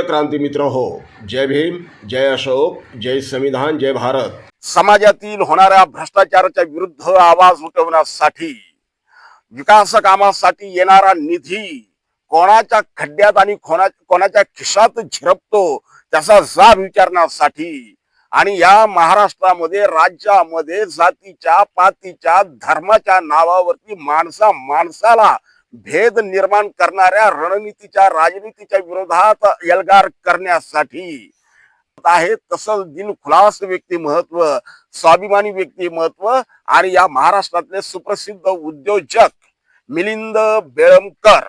प्रिय क्रांती मित्र हो जय भीम जय अशोक जय संविधान जय भारत. समाजातील होणाऱ्या भ्रष्टाचाराच्या विरुद्ध आवाज उठवण्यासाठी विकास कामासाठी येणारा निधी कोणाच्या खड्ड्यात आणि कोणाच्या खिशात झिरपतो त्याचा जाब विचारण्यासाठी आणि या महाराष्ट्रामध्ये राज्यामध्ये जातीच्या पातीच्या धर्माच्या नावावरती माणसा माणसाला भेद निर्माण करणाऱ्या रणनीतीच्या राजनीतीच्या विरोधात एल्गार करण्यासाठी आहे तसंच दिलखुलास व्यक्ती महत्त्व स्वाभिमानी व्यक्ती महत्त्व आणि या महाराष्ट्रातले सुप्रसिद्ध उद्योजक मिलिंद बेळमकर.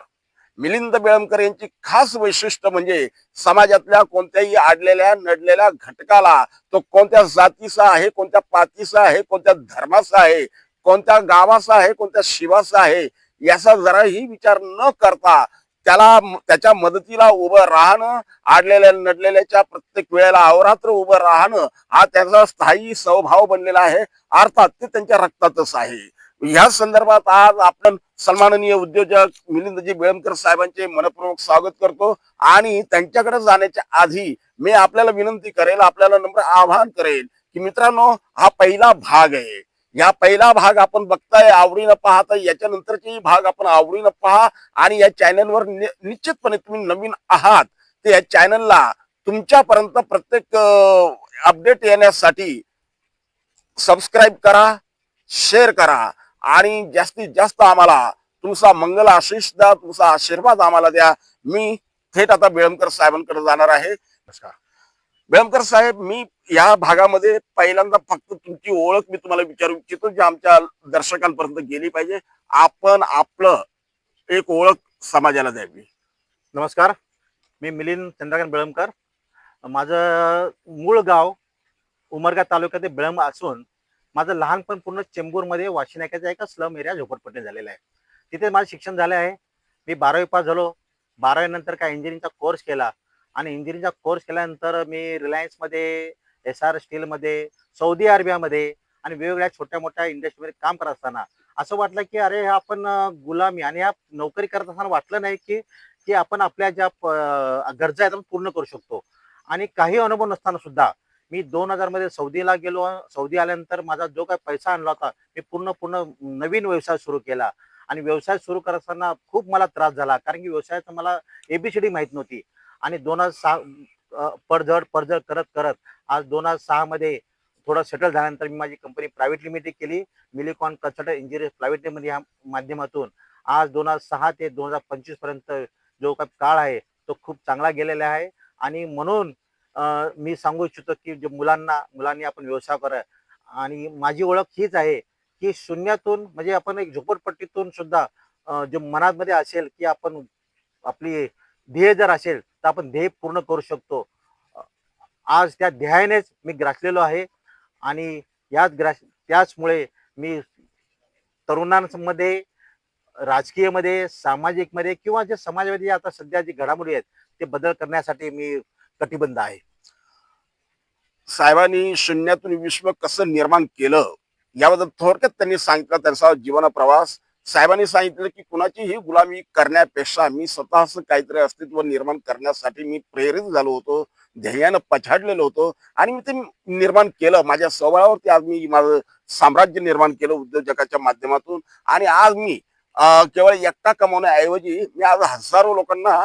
मिलिंद बेळमकर यांची खास वैशिष्ट्य म्हणजे समाजातल्या कोणत्याही आडलेल्या नडलेल्या घटकाला तो कोणत्या जातीचा आहे कोणत्या पातीचा आहे कोणत्या धर्माचा आहे कोणत्या गावाचा आहे कोणत्या शिवाचा आहे याचा जराही विचार न करता त्याला त्याच्या मदतीला उभं राहणं आडलेल्या नडलेल्याच्या प्रत्येक वेळेला अवरात्र उभं राहणं हा त्याचा स्थायी स्वभाव बनलेला आहे. अर्थात ते त्यांच्या रक्तातच आहे. ह्या संदर्भात आज आपण सन्माननीय उद्योजक मिलिंदजी बेळमकर साहेबांचे मनपूर्वक स्वागत करतो आणि त्यांच्याकडे जाण्याच्या आधी मी आपल्याला विनंती करेल आपल्याला नम्र आवाहन करेल की मित्रांनो हा पहिला भाग आहे. या पहिला भाग आपण बघताय आवडीनं पाहता याच्यानंतरचेही भाग आपण आवडीनं पहा आणि या चॅनलवर निश्चितपणे तुम्ही नवीन आहात तर या चॅनलला तुमच्यापर्यंत प्रत्येक अपडेट येण्यासाठी सबस्क्राईब करा शेअर करा आणि जास्तीत जास्त आम्हाला तुमचा मंगल आशिष द्या तुमचा आशीर्वाद आम्हाला द्या. मी थेट आता बेळमकर साहेबांकडे जाणार आहे. बेळमकर साहेब मी या भागामध्ये पहिल्यांदा फक्त तुमची ओळख मी तुम्हाला विचारू इच्छितो जी आमच्या दर्शकांपर्यंत गेली पाहिजे. आपण आपलं एक ओळख समाजाला द्यावी. नमस्कार. मी मिलिंद चंद्रकांत बेळमकर माझं मूळ गाव उमरगा तालुक्यात बेळम असून माझं लहानपण पूर्ण चेंबूरमध्ये वाशी एका स्लम एरिया झोपडपट्टी झालेला आहे. तिथे माझं शिक्षण झालं आहे. मी बारावी पास झालो. बारावीनंतर काय इंजिनिअरिंगचा कोर्स केला. आणि इंजिनिअरिंगचा कोर्स केल्यानंतर मी रिलायन्समध्ये एस आर स्टीलमध्ये सौदी अरेबियामध्ये आणि वेगवेगळ्या छोट्या मोठ्या इंडस्ट्रीमध्ये काम करत असताना. असं वाटलं की अरे आपण गुलामी आणि ह्या नोकरी करत असताना वाटलं नाही की की आपण आपल्या ज्या गरजा आहेत आपण पूर्ण करू शकतो. आणि काही अनुभव नसताना सुद्धा मी दोन हजारमध्ये सौदीला गेलो. सौदी आल्यानंतर माझा जो काही पैसा आणला होता मी पूर्ण पूर्ण नवीन व्यवसाय सुरू केला. आणि व्यवसाय सुरू करत असताना खूप मला त्रास झाला कारण की व्यवसायाचं मला एबीसीडी माहीत नव्हती. आणि दोन हजार सहा पडझड पडझड करत करत आज दोन हजार सहामध्ये थोडं सेटल झाल्यानंतर मी माझी कंपनी प्रायव्हेट लिमिटेड केली. Milicon consultant engineer private limited या माध्यमातून आज दोन हजार सहा ते दोन हजार पंचवीसपर्यंत जो काही काळ आहे तो खूप चांगला गेलेला आहे. आणि म्हणून मी सांगू इच्छितो की जे मुलांना मुलांनी आपण व्यवसाय करा. आणि माझी ओळख हीच आहे की शून्यातून म्हणजे आपण एक झोपडपट्टीतून सुद्धा जे मनामध्ये असेल की आपण आपली ध्येय जर असेल तर आपण ध्येय पूर्ण करू शकतो. आज त्या ध्येयानेच मी ग्रासलेलो आहे आणि याच ग्रास त्याचमुळे मी तरुणांमध्ये राजकीयमध्ये सामाजिकमध्ये किंवा जे समाजामध्ये आता सध्या जी घडामोडी आहेत ते बदल करण्यासाठी मी कटिबद्ध आहे. साहेबांनी शून्यातून विश्व कसं निर्माण केलं याबद्दल थोडक्यात त्यांनी सांगितलं त्यांचा जीवन प्रवास साहेबांनी सांगितलं की कुणाचीही गुलामी करण्यापेक्षा मी स्वतःच काहीतरी अस्तित्व निर्माण करण्यासाठी मी प्रेरित झालो होतो ध्येयानं पछाडलेलो होतो आणि मी ते निर्माण केलं. माझ्या स्वभावावरती आज मी माझं साम्राज्य निर्माण केलं उद्योजकाच्या माध्यमातून आणि आज मी केवळ एकटा कमावण्याऐवजी मी आज हजारो लोकांना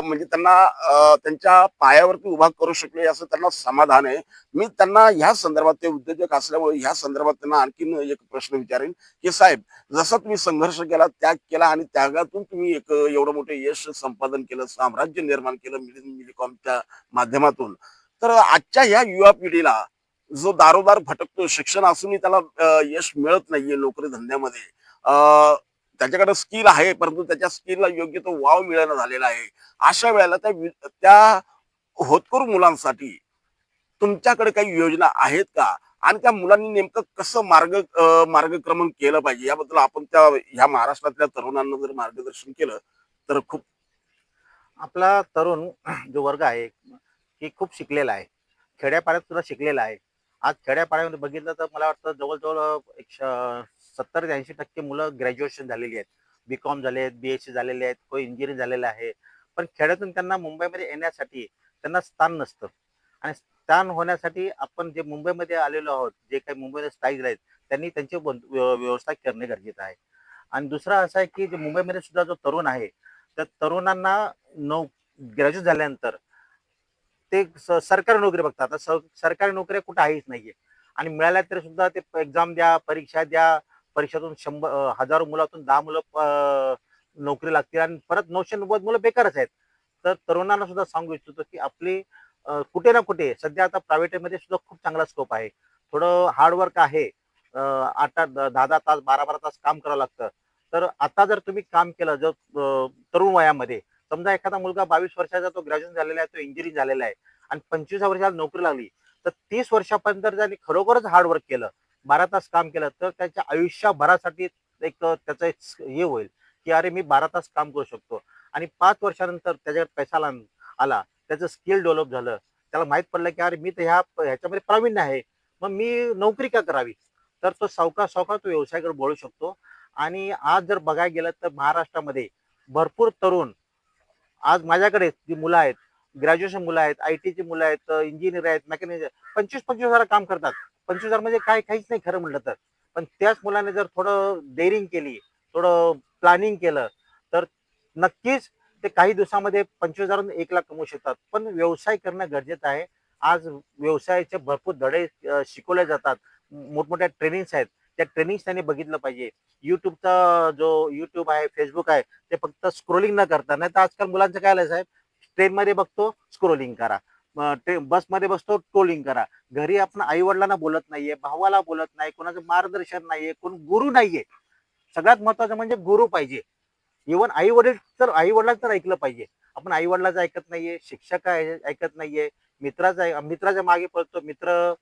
म्हणजे त्यांना त्यांच्या पायावरती उभा करू शकले असं त्यांना समाधान आहे. मी त्यांना ह्या संदर्भात ते उद्योजक असल्यामुळे ह्या संदर्भात त्यांना आणखीन एक प्रश्न विचारेन की साहेब जसा तुम्ही संघर्ष केला त्याग केला आणि त्यागातून तुम्ही एक एवढं मोठं यश संपादन केलं साम्राज्य निर्माण केलं मिलिंद मिलिकॉमच्या माध्यमातून. तर आजच्या ह्या युवा पिढीला जो दारोदार भटकतो शिक्षण असूनही त्याला यश मिळत नाहीये नोकरी धंद्यामध्ये अं, त्याच्याकडे स्किल आहे परंतु त्याच्या स्किलला योग्य तो वाव मिळणं झालेला आहे. अशा वेळेला त्या त्या होतकरू मुलांसाठी तुमच्याकडे काही योजना आहेत का? आणि त्या मुलांनी नेमकं कसं मार्ग मार्गक्रमण केलं पाहिजे? याबद्दल आपण त्या ह्या महाराष्ट्रातल्या तरुणांना जर मार्गदर्शन केलं तर खूप आपला तरुण जो वर्ग आहे की खूप शिकलेला आहे. खेड्यापाड्यात सुद्धा शिकलेला आहे. आज खेड्यापाड्यामध्ये बघितलं तर मला वाटतं जवळजवळ एक सत्तर ते ऐंशी टक्के मुलं ग्रॅज्युएशन झालेली आहेत. बी कॉम झाले आहेत बी एस सी झालेले आहेत कोणी इंजिनिअरिंग झालेलं आहे. पण खेड्यातून त्यांना मुंबईमध्ये येण्यासाठी त्यांना स्थान नसतं. आणि स्थान होण्यासाठी आपण जे मुंबईमध्ये आलेलो आहोत जे काही मुंबईमध्ये स्थायिक आहेत त्यांनी त्यांची व्यवस्था करणे गरजेचं आहे. आणि दुसरा असा आहे की जे मुंबईमध्ये सुद्धा जो तरुण आहे त्या तरुणांना नऊ ग्रॅज्युएट झाल्यानंतर ते स- सरकारी नोकरी बघतात. आता सरकारी नोकऱ्या कुठं आहेच नाहीये. आणि मिळाल्या तरी सुद्धा ते एक्झाम द्या परीक्षा द्या. परीक्षातून शंभर हजारो मुलातून दहा मुलं नोकरी लागतील आणि परत नऊशे नव्वद मुलं बेकारच आहेत. तर तरुणांना सुद्धा सांगू इच्छितो की आपली कुठे ना कुठे सध्या आता प्रायव्हेटमध्ये सुद्धा खूप चांगला स्कोप आहे. थोडं हार्डवर्क आहे. आठ आठ दहा दहा तास बारा बारा तास काम करावं लागतं. तर आता जर तुम्ही काम केलं जर तरुण वयामध्ये समजा एखादा मुलगा बावीस वर्षाचा तो ग्रॅज्युएशन झालेला आहे तो इंजिनिअरिंग झालेला आहे आणि पंचवीस वर्षाला नोकरी लागली तर तीस वर्षापर्यंत जर त्यांनी खरोखरच हार्डवर्क केलं बारा तास काम केलं तर त्याच्या आयुष्यभरासाठी एक त्याचं एक हे होईल की अरे मी बारा तास काम करू शकतो. आणि पाच वर्षानंतर त्याच्याकडे पैसा आला आला त्याचं स्किल डेव्हलप झालं त्याला माहीत पडलं की अरे मी तर ह्या ह्याच्यामध्ये प्रावीण्य आहे मग मी नोकरी का करावी? तर तो सावका सावका तो व्यवसायाकडे बोलू शकतो. आणि आज जर बघायला गेलं तर महाराष्ट्रामध्ये भरपूर तरुण आज माझ्याकडे जी मुलं आहेत ग्रॅज्युएशन मुलं आहेत आय टीची मुलं आहेत इंजिनियर आहेत मेकॅनिक पंचवीस पंचवीस हजार काम करतात. पंचवीस हजार म्हणजे काय काहीच नाही खरं म्हटलं तर. पण त्याच मुलाने जर थोडं डेअरिंग केली थोडं प्लॅनिंग केलं तर नक्कीच ते काही दिवसामध्ये पंचवीस हजारून एक लाख कमवू शकतात. पण व्यवसाय करणं गरजेचं आहे. आज व्यवसायाचे भरपूर धडे शिकवले जातात. मोठमोठ्या ट्रेनिंग्स आहेत. त्या ट्रेनिंग त्यांनी बघितलं पाहिजे. युट्यूबचा जो युट्यूब आहे फेसबुक आहे ते फक्त स्क्रोलिंग न करता. नाही तर आजकाल मुलांचं काय आलं साहेब? ट्रेनमध्ये बघतो स्क्रोलिंग करा. बसमध्ये बसतो ट्रोलिंग करा. घरी आपण आई वडिलांना बोलत नाहीये भावाला बोलत नाही कोणाचं मार्गदर्शन नाहीये कोण गुरु नाहीये. सगळ्यात महत्वाचं म्हणजे गुरु पाहिजे. इव्हन आई वडील तर आई वडिलांचं तर ऐकलं पाहिजे. आपण आई वडिलांचं ऐकत नाहीये शिक्षक आहे- ऐकत नाहीये. मित्राचा मित्राच्या मागे पळतो. मित्र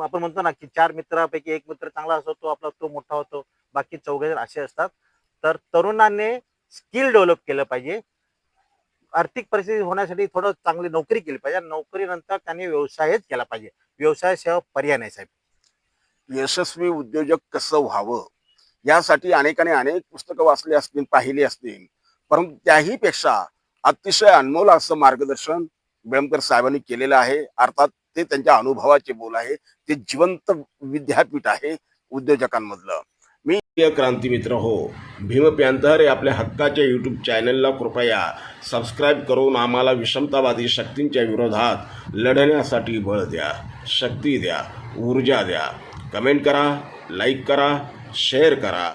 आपण म्हणतो ना की चार मित्रापैकी एक मित्र चांगला असतो तो आपला तो मोठा होतो. बाकी चौघे जण असे असतात. तर तरुणांनी स्किल डेव्हलप केलं पाहिजे. आर्थिक परिस्थिती होण्यासाठी थोडं चांगली नोकरी केली पाहिजे. नोकरीनंतर त्यांनी व्यवसायच केला पाहिजे. व्यवसायाशिवाय पर्याय नाही साहेब. यशस्वी उद्योजक कसं व्हावं? यासाठी अनेकाने अनेक पुस्तकं वाचली असतील पाहिली असतील. परंतु त्याही पेक्षा अतिशय अनमोल असं मार्गदर्शन बेळमकर साहेबांनी केलेलं आहे. अर्थात ते त्यांच्या अनुभवाचे बोल आहे. ते जिवंत विद्यापीठ आहे उद्योजकांमधलं. मी प्रिय क्रांती मित्र हो. भीम प्यांतर आपल्या हक्काच्या यूट्यूब चॅनलला कृपया सबस्क्राईब करून आम्हाला विषमतावादी शक्तींच्या विरोधात लढण्यासाठी बळ द्या शक्ती द्या ऊर्जा द्या. कमेंट करा लाईक करा शेअर करा.